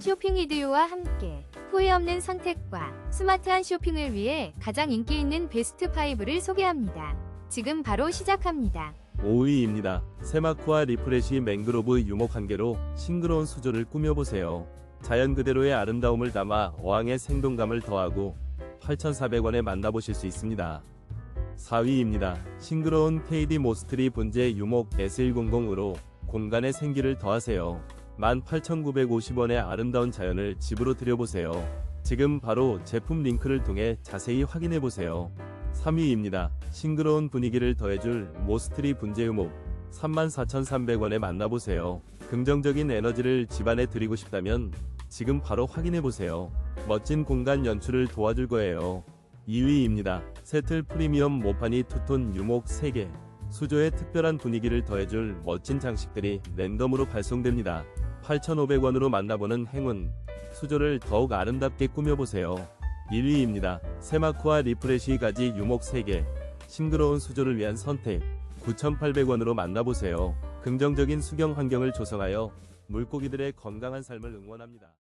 쇼핑 이디오와 함께 후회 없는 선택과 스마트한 쇼핑을 위해 가장 인기 있는 베스트 5를 소개합니다. 지금 바로 시작합니다. 5위입니다. 세마쿠와 리프레시 맹그로브 유목 한 개로 싱그러운 수조를 꾸며보세요. 자연 그대로의 아름다움을 담아 어항의 생동감을 더하고 8,400원에 만나보실 수 있습니다. 4위입니다. 싱그러운 KD 모스트리 분재 유목 S100으로 공간에 생기를 더하세요. 18,950원의 아름다운 자연을 집으로 들여보세요. 지금 바로 제품 링크를 통해 자세히 확인해보세요. 3위입니다. 싱그러운 분위기를 더해줄 모스트리 분재 유목 34,300원에 만나보세요. 긍정적인 에너지를 집안에 드리고 싶다면 지금 바로 확인해보세요. 멋진 공간 연출을 도와줄 거예요. 2위입니다. 세틀 프리미엄 모파니 투톤 유목 3개. 수조에 특별한 분위기를 더해줄 멋진 장식들이 랜덤으로 발송됩니다. 8,500원으로 만나보는 행운. 수조를 더욱 아름답게 꾸며보세요. 1위입니다. 세마쿠와 리프레시 가지 유목 3개. 싱그러운 수조를 위한 선택. 9,800원으로 만나보세요. 긍정적인 수경 환경을 조성하여 물고기들의 건강한 삶을 응원합니다.